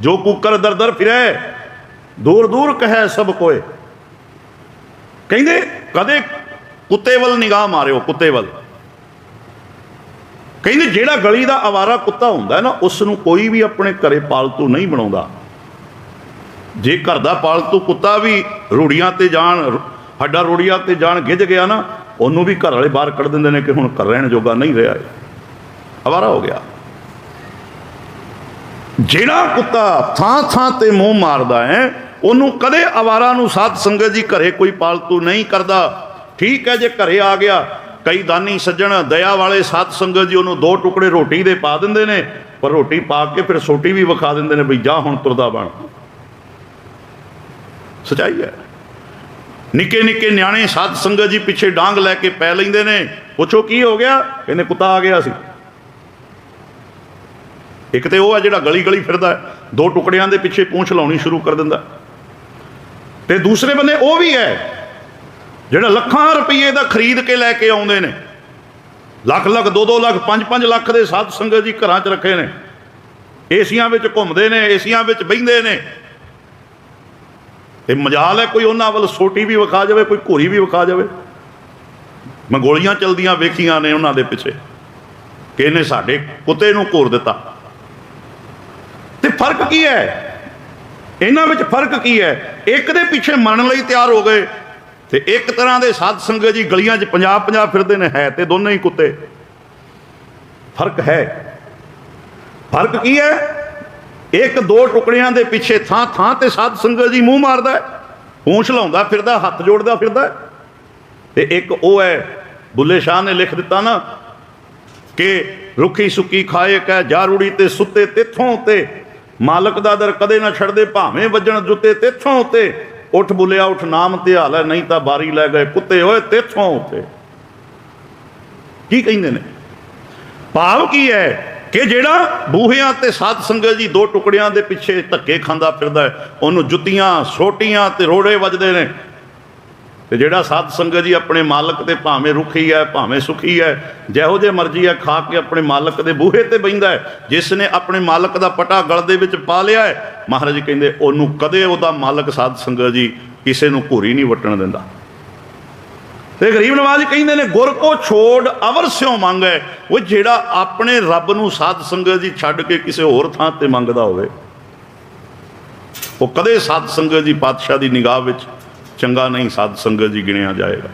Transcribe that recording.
ਜੋ ਕੁੱਕਰ ਦਰ ਦਰ ਫਿਰੈ, ਦੂਰ ਦੂਰ ਕਹੈ ਸਭ ਕੋਏ। ਕਹਿੰਦੇ, ਕਦੇ ਕੁੱਤੇ ਵੱਲ ਨਿਗਾਹ ਮਾਰਿਓ, ਕੁੱਤੇ ਵੱਲ। ਕਹਿੰਦੇ, ਜਿਹੜਾ ਗਲੀ ਦਾ ਆਵਾਰਾ ਕੁੱਤਾ ਹੁੰਦਾ ਨਾ ਉਸ ਨੂੰ ਕੋਈ ਵੀ ਆਪਣੇ ਘਰੇ ਪਾਲਤੂ ਨਹੀਂ ਬਣਾਉਂਦਾ। ਜੇ ਘਰ ਦਾ ਪਾਲਤੂ ਕੁੱਤਾ ਵੀ ਰੂੜੀਆਂ ਤੇ ਜਾਣ, ਹੱਡਾ ਰੂੜੀਆਂ ਤੇ ਜਾਣ ਗਿੱਜ ਗਿਆ ਨਾ, ਉਹਨੂੰ ਵੀ ਘਰ ਵਾਲੇ ਬਾਹਰ ਕੱਢ ਦਿੰਦੇ ਨੇ ਕਿ ਹੁਣ ਘਰ ਰਹਿਣ ਜੋਗਾ ਨਹੀਂ ਰਿਹਾ ਇਹ। ਆਵਾਰਾ ਹੋ ਗਿਆ। ਜਿਹੜਾ ਕੁੱਤਾ ਥਾਂ ਥਾਂ ਤੇ ਮੂੰਹ ਮਾਰਦਾ ਹੈ, ਉਹਨੂੰ ਕਦੇ ਆਵਾਰਾ ਨੂੰ ਸਾਧ ਸੰਗਤ ਜੀ ਘਰੇ ਕੋਈ ਪਾਲਤੂ ਨਹੀਂ ਕਰਦਾ। ਠੀਕ ਹੈ, ਜੇ ਘਰੇ ਆ ਗਿਆ, ਕਈ ਦਾਨੀ ਸੱਜਣ ਦਇਆ ਵਾਲੇ ਸਾਧ ਸੰਗਤ ਜੀ ਉਹਨੂੰ ਦੋ ਟੁਕੜੇ ਰੋਟੀ ਦੇ ਪਾ ਦਿੰਦੇ ਨੇ, ਪਰ ਰੋਟੀ ਪਾ ਕੇ ਫਿਰ ਸੋਟੀ ਵੀ ਵਿਖਾ ਦਿੰਦੇ ਨੇ ਬਈ ਜਾ ਹੁਣ ਤੁਰਦਾ ਬਣ। ਸਚਾਈ ਹੈ। ਨਿੱਕੇ ਨਿੱਕੇ ਨਿਆਣੇ ਸਾਧ ਸੰਗਤ ਜੀ ਪਿੱਛੇ ਡਾਂਗ ਲੈ ਕੇ ਪੈ ਲੈਂਦੇ ਨੇ, ਪੁੱਛੋ ਕੀ ਹੋ ਗਿਆ? ਕਹਿੰਦੇ ਕੁੱਤਾ ਆ ਗਿਆ ਸੀ। ਇੱਕ ਤੇ ਉਹ ਆ ਜਿਹੜਾ ਗਲੀ ਗਲੀ ਫਿਰਦਾ ਦੋ ਟੁਕੜਿਆਂ ਦੇ ਪਿੱਛੇ ਪੂੰਛ ਲਾਉਣੀ ਸ਼ੁਰੂ ਕਰ ਦਿੰਦਾ। ਤੇ ਦੂਸਰੇ ਬੰਦੇ ਉਹ ਵੀ ਹੈ, ਜਿਹੜਾ ਲੱਖਾਂ ਰੁਪਏ ਦਾ ਖਰੀਦ ਕੇ ਲੈ ਕੇ ਆਉਂਦੇ ਨੇ। ਲੱਖ ਲੱਖ 2-2 ਲੱਖ 5-5 ਲੱਖ ਦੇ ਸਾਧ ਸੰਗਤ ਜੀ ਘਰਾਂ 'ਚ ਰੱਖੇ ਨੇ। ਏਸੀਆਂ ਵਿੱਚ ਘੁੰਮਦੇ ਨੇ, ਏਸੀਆਂ ਵਿੱਚ ਬਹਿੰਦੇ ਨੇ। ਤੇ ਮਜਾਲ ਹੈ, ਕੋਈ ਉਹਨਾਂ ਵੱਲ ਸੋਟੀ ਵੀ ਵਿਖਾ ਜਾਵੇ, ਕੋਈ ਘੋਰੀ ਵੀ ਵਿਖਾ ਜਾਵੇ। ਮੈਂ ਗੋਲੀਆਂ ਚਲਦੀਆਂ ਵੇਖੀਆਂ ਨੇ ਉਹਨਾਂ ਦੇ ਪਿੱਛੇ, ਕਿ ਇਹਨੇ ਸਾਡੇ ਕੁੱਤੇ ਨੂੰ ਘੋਰ ਦਿੱਤਾ। ਫ਼ਰਕ ਕੀ ਹੈ? ਇਹਨਾਂ ਵਿੱਚ ਫ਼ਰਕ ਕੀ ਹੈ? ਇੱਕ ਦੇ ਪਿੱਛੇ ਮੰਨਣ ਲਈ ਤਿਆਰ ਹੋ ਗਏ ਤੇ ਇੱਕ ਤਰ੍ਹਾਂ ਦੇ ਸਾਧ ਸੰਗਤ ਜੀ ਗਲੀਆਂ 'ਚ ਪੰਜਾਬ ਪੰਜਾਬ ਫਿਰਦੇ ਨੇ ਹੈ ਤੇ ਦੋਨੇ ਹੀ ਕੁੱਤੇ। ਫ਼ਰਕ ਹੈ। ਫ਼ਰਕ ਕੀ ਹੈ? ਇੱਕ ਦੋ ਟੁਕੜਿਆਂ ਦੇ ਪਿੱਛੇ ਥਾਂ ਥਾਂ ਤੇ ਸਾਧ ਸੰਗਤ ਜੀ ਮੂੰਹ ਮਾਰਦਾ ਹੈ, ਪੂੰਛ ਲਾਉਂਦਾ ਫਿਰਦਾ ਹੱਥ ਜੋੜਦਾ ਫਿਰਦਾ ਤੇ ਇੱਕ ਉਹ ਹੈ ਬੁੱਲੇ ਸ਼ਾਹ ਨੇ ਲਿਖ ਦਿੱਤਾ ਨਾ ਕਿ ਰੁੱਖੀ ਸੁੱਕੀ ਖਾਏ ਕੈ ਜਾਰੂੜੀ ਤੇ ਸੁੱਤੇ ਤਿੱਥੋਂ ਤੇ ਮਾਲਕ ਦਾ ਦਰ ਕਦੇ ਨਾ ਛੱਡਦੇ, ਭਾਵੇਂ ਵੱਜਣ ਜੁੱਤੇ ਤੇਥੋਂ ਤੇ ਉੱਠ ਬੁੱਲਿਆ, ਉੱਠ ਨਾਮ ਤੇ ਹਾਲ ਹੈ, ਨਹੀਂ ਤਾਂ ਬਾਰੀ ਲੈ ਗਏ ਕੁੱਤੇ ਓਏ ਤੇਥੋਂ ਉੱਤੇ। ਕੀ ਕਹਿੰਦੇ ਨੇ? ਭਾਵ ਕੀ ਹੈ ਕਿ ਜਿਹੜਾ ਬੂਹਿਆਂ ਤੇ ਸਾਧ ਸੰਗਤ ਜੀ ਦੋ ਟੁਕੜਿਆਂ ਦੇ ਪਿੱਛੇ ਧੱਕੇ ਖਾਂਦਾ ਫਿਰਦਾ ਉਹਨੂੰ ਜੁੱਤੀਆਂ, ਸੋਟੀਆਂ ਤੇ ਰੋੜੇ ਵੱਜਦੇ ਨੇ। ਤੇ ਜਿਹੜਾ ਸਾਧ ਸੰਗਤ ਜੀ ਆਪਣੇ ਮਾਲਕ ਤੇ ਭਾਵੇਂ ਰੁਖੀ ਹੈ, ਭਾਵੇਂ ਸੁਖੀ ਹੈ, ਜਿਹੋ ਜੇ ਮਰਜ਼ੀ ਹੈ, ਖਾ ਕੇ ਆਪਣੇ ਮਾਲਕ ਦੇ ਬੂਹੇ ਤੇ ਬੈਂਦਾ ਹੈ, ਜਿਸ ਨੇ ਆਪਣੇ ਮਾਲਕ ਦਾ ਪਟਾ ਗਲ ਦੇ ਵਿੱਚ ਪਾ ਲਿਆ ਹੈ, ਮਹਾਰਾਜ ਕਹਿੰਦੇ, ਉਹਨੂੰ ਕਦੇ ਉਹਦਾ ਮਾਲਕ ਸਾਧ ਸੰਗਤ ਜੀ ਕਿਸੇ ਨੂੰ ਘੂਰੀ ਨਹੀਂ ਵਟਣ ਦਿੰਦਾ। ਤੇ ਗਰੀਬ ਨਵਾਜ਼ ਕਹਿੰਦੇ ਨੇ, ਗੁਰ ਕੋ ਛੋੜ ਅਵਰ ਸਿਓ ਮੰਗੈ ਉਹ ਜਿਹੜਾ ਆਪਣੇ ਰੱਬ ਨੂੰ ਸਾਧ ਸੰਗਤ ਜੀ ਛੱਡ ਕੇ ਕਿਸੇ ਹੋਰ ਥਾਂ ਤੇ ਮੰਗਦਾ ਹੋਵੇ, ਉਹ ਕਦੇ ਸਾਧ ਸੰਗਤ ਜੀ ਪਾਤਸ਼ਾਹ ਦੀ ਨਿਗਾਹ ਵਿੱਚ ਚੰਗਾ ਨਹੀਂ ਸਾਧ ਸੰਗਤ ਜੀ ਗਿਣਿਆ ਜਾਏਗਾ।